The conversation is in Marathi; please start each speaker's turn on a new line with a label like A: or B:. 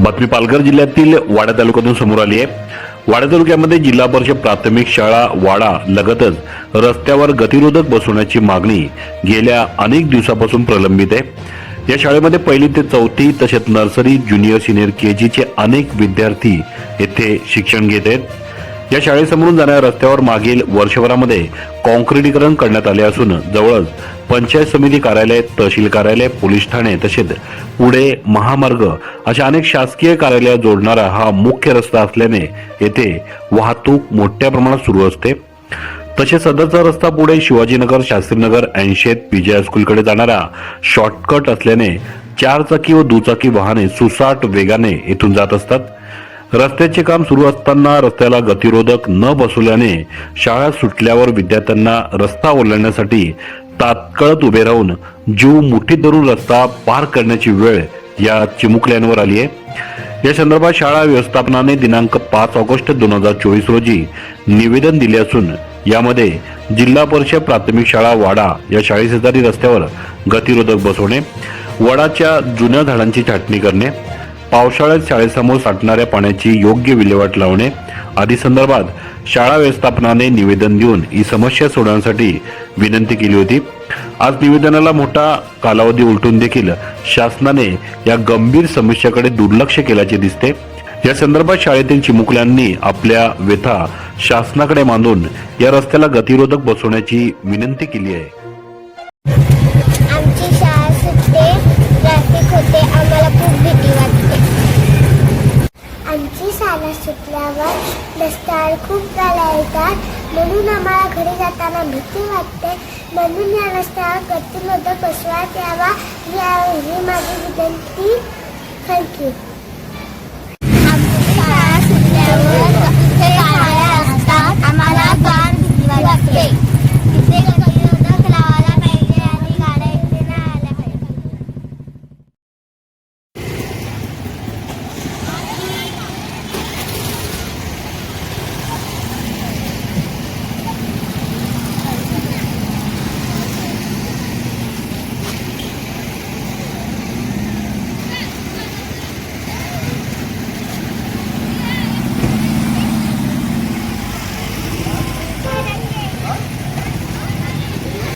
A: बातमी पालघर जिल्ह्यातील वाडा तालुक्यातून समोर आली आहे. वाडा तालुक्यामध्ये जिल्हा परिषद प्राथमिक शाळा वाडा लगतच रस्त्यावर गतिरोधक बसवण्याची मागणी गेल्या अनेक दिवसापासून प्रलंबित आहे. या शाळेमध्ये पहिली ते चौथी तसेच नर्सरी ज्युनियर सिनियर के जीचे अनेक विद्यार्थी येथे शिक्षण घेत आहेत. या शाळेसमोरून जाणाऱ्या रस्त्यावर मागील वर्षभरामध्ये कॉन्क्रिटीकरण करण्यात आले असून जवळच पंचायत समिती कार्यालय तहसील कार्यालय पोलीस ठाणे तसेच पुढे महामार्ग अशा अनेक शासकीय कार्यालय जोडणारा हा मुख्य रस्ता असल्याने येथे वाहतूक मोठ्या प्रमाणात सुरू असते. तसेच सदरचा रस्ता पुढे शिवाजीनगर शास्त्रीनगर ऐंशेत पीजे हायस्कूलकडे जाणारा शॉर्टकट असल्याने चारचाकी व दुचाकी वाहने सुसाट वेगाने येथून जात असतात. रस्त्याचे काम सुरू असताना रस्त्याला गतिरोधक न बसवल्याने शाळा सुटल्यावर विद्यार्थ्यांना रस्ता ओलांडण्यासाठी तात्काळत उभे राहून जीव मुठीत धरून रस्ता पार करण्याची वेळ या चिमुकल्यांवर आली आहे. या संदर्भात शाळा व्यवस्थापनाने दिनांक पाच ऑगस्ट दोन हजार चोवीस रोजी निवेदन दिले असून यामध्ये जिल्हा परिषद प्राथमिक शाळा वाडा या शाळेशेजारी रस्त्यावर गतिरोधक बसवणे वडाच्या जुन्या झाडांची छाटणी करणे पावसाळ्यात शाळेसमोर साठणाऱ्या पाण्याची योग्य विल्हेवाट लावणे आदी संदर्भात शाळा व्यवस्थापनाने निवेदन देऊन ही समस्या सोडवण्यासाठी विनंती केली होती. आज निवेदनाला मोठा कालावधी उलटून देखील शासनाने या गंभीर समस्याकडे दुर्लक्ष केल्याचे दिसते. या संदर्भात शाळेतील चिमुकल्यांनी आपल्या व्यथा शासनाकडे मांडून या रस्त्याला गतिरोधक बसवण्याची विनंती केली आहे.
B: आमची शाळा सुटते ट्रॅफिक होते आम्हाला खूप भीती वाटते आमची शाळा सुटल्यावर रस्त्यावर खूप गाड्या येतात म्हणून आम्हाला घरी जाताना भीती वाटते. म्हणून या रस्त्यावर गतिरोधक बसवण्यात यावा. या ही माझी विनंती. थँक्यू